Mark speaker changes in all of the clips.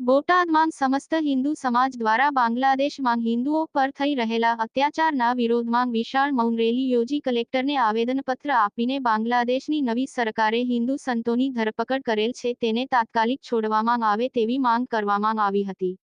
Speaker 1: બોટાદમાં સમસ્ત હિન્દુ સમાજ દ્વારા બાંગ્લાદેશમાં હિન્દુઓ પર થઈ રહેલા અત્યાચારના વિરોધમાં વિશાળ મૌન રેલી યોજી કલેક્ટરને આવેદનપત્ર આપીને બાંગ્લાદેશની નવી સરકારે હિન્દુ સંતોની ધરપકડ કરેલ છે તેને તાત્કાલિક છોડવામાં આવે તેવી માંગ કરવામાં આવી હતી.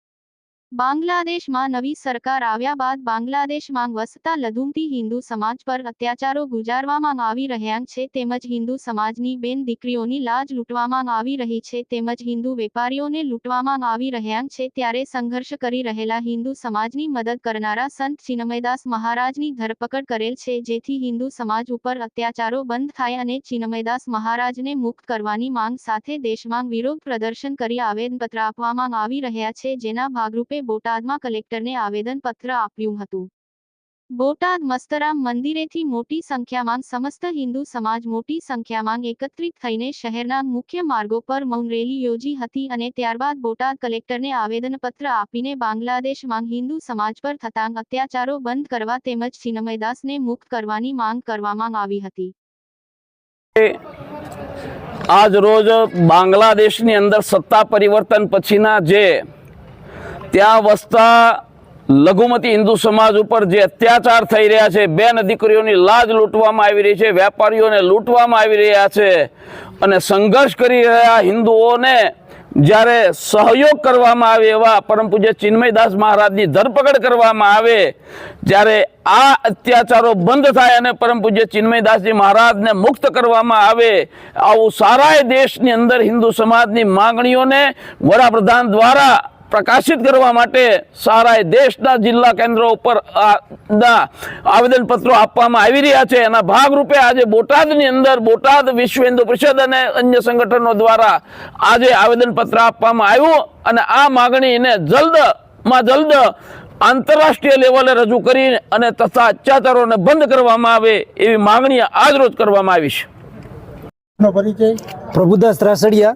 Speaker 1: બાંગ્લાદેશમાં નવી સરકાર આવ્યા બાદ બાંગ્લાદેશમાં વસતા લધુમતી હિન્દુ સમાજ પર અત્યાચારો ગુજારવામાં આવી રહ્યા છે તેમજ હિન્દુ સમાજની બેન દીકરીઓની લાજ લૂંટવામાં આવી રહી છે તેમજ હિન્દુ વેપારીઓને લૂંટવામાં આવી રહ્યા છે ત્યારે સંઘર્ષ કરી રહેલા હિન્દુ સમાજની મદદ કરનારા સંત ચિન્મયદાસ મહારાજની ધરપકડ કરેલ છે જેથી હિન્દુ સમાજ ઉપર અત્યાચારો બંધ થાય અને ચિન્મયદાસ મહારાજને મુક્ત કરવાની માંગ સાથે દેશમાં વિરોધ પ્રદર્શન કરી આવેદનપત્ર આપવામાં આવી રહ્યા છે જેના ભાગરૂપે બોટાદમાં કલેક્ટરને આવેદનપત્ર આપ્યું હતું. બોટાદ મસ્તરામ મંદિરેથી મોટી સંખ્યામાં સમસ્ત હિન્દુ સમાજ મોટી સંખ્યામાં એકત્રિત થઈને શહેરના મુખ્ય માર્ગો પર મૌન રેલી યોજી હતી અને ત્યારબાદ બોટાદ કલેક્ટરને આવેદનપત્ર આપીને બાંગ્લાદેશમાં હિન્દુ સમાજ પર થતાં અત્યાચારો બંધ કરવા તેમજ ચિન્મયદાસને મુક્ત કરવાની માંગ કરવામાં આવી હતી.
Speaker 2: આજ રોજ બાંગ્લાદેશની અંદર સત્તા પરિવર્તન પછીના જે ત્યાં વસતા લઘુમતી હિન્દુ સમાજ ઉપર જે અત્યાચાર થઈ રહ્યા છે બેન દીકરીઓની લાજ લૂંટવામાં આવી રહી છે, વેપારીઓને લૂંટવામાં આવી રહ્યા છે અને સંઘર્ષ કરી રહ્યા હિન્દુઓને જ્યારે સહયોગ કરવામાં આવે એવા પરમ પૂજ્ય ચિન્મયદાસ મહારાજની ધરપકડ કરવામાં આવે જ્યારે આ અત્યાચારો બંધ થાય અને પરમ પૂજ્ય ચિન્મયદાસજી મહારાજને મુક્ત કરવામાં આવે, આવું સારા દેશની અંદર હિન્દુ સમાજની માંગણીઓને વડાપ્રધાન દ્વારા પ્રકાશિત કરવા માટે સારા દેશના જિલ્લા કેન્દ્રો ઉપર આ ના આવેદનપત્રો આપવામાં આવી રહ્યા છે. એના ભાગરૂપે આજે બોટાદની અંદર બોટાદ વિશ્વ હિન્દુ પરિષદ અને અન્ય સંગઠનો દ્વારા આજે આવેદનપત્ર આપવામાં આવ્યું અને આ માગણીને જલ્દમાં જલ્દ આંતરરાષ્ટ્રીય લેવલે રજૂ કરી અને તથા અત્યાચારોને બંધ કરવામાં આવે એવી માગણી આજ રોજ કરવામાં આવી છે.
Speaker 3: પ્રભુદાસ ત્રાસડિયા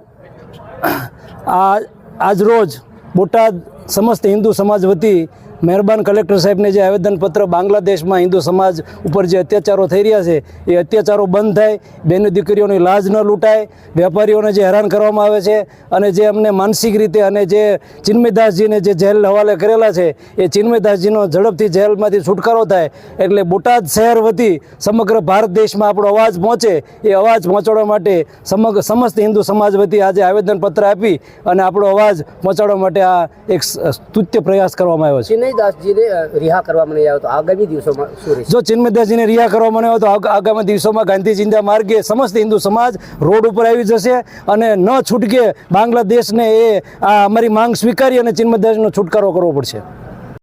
Speaker 3: આ આજ રોજ બોટાદ સમસ્ત હિન્દુ સમાજ વતી મહેરબાન કલેક્ટર સાહેબને જે આવેદનપત્ર બાંગ્લાદેશમાં હિન્દુ સમાજ ઉપર જે અત્યાચારો થઈ રહ્યા છે, એ અત્યાચારો બંધ થાય, બેની દીકરીઓની લાજ ન લૂંટાય, વેપારીઓને જે હેરાન કરવામાં આવે છે અને જે અમને માનસિક રીતે અને જે ચિન્મયદાસજીને જે જેલ હવાલે કરેલા છે, એ ચિન્મયદાસજીનો ઝડપથી જેલમાંથી છુટકારો થાય. એટલે બોટાદ શહેર વતી સમગ્ર ભારત દેશમાં આપણો અવાજ પહોંચે, એ અવાજ પહોંચાડવા માટે સમગ્ર સમસ્ત હિન્દુ સમાજ વતી આજે આવેદનપત્ર આપી અને આપણો અવાજ પહોંચાડવા માટે આ એક સ્તુત્ય પ્રયાસ કરવામાં આવ્યો છે.
Speaker 4: ચિન્નઈદાસજીને રિહા કરવામાં નહીં આવે આગામી દિવસોમાં
Speaker 3: જો ચિન્મયદાસજીને રિહા કરવામાં આવ્યો તો આગામી દિવસોમાં ગાંધી ચિંતા માર્ગે સમસ્ત હિન્દુ સમાજ રોડ ઉપર આવી જશે અને ન છૂટકે બાંગ્લાદેશને એ અમારી માંગ સ્વીકારી અને ચિન્મયદાસનો છુટકારો કરવો પડશે.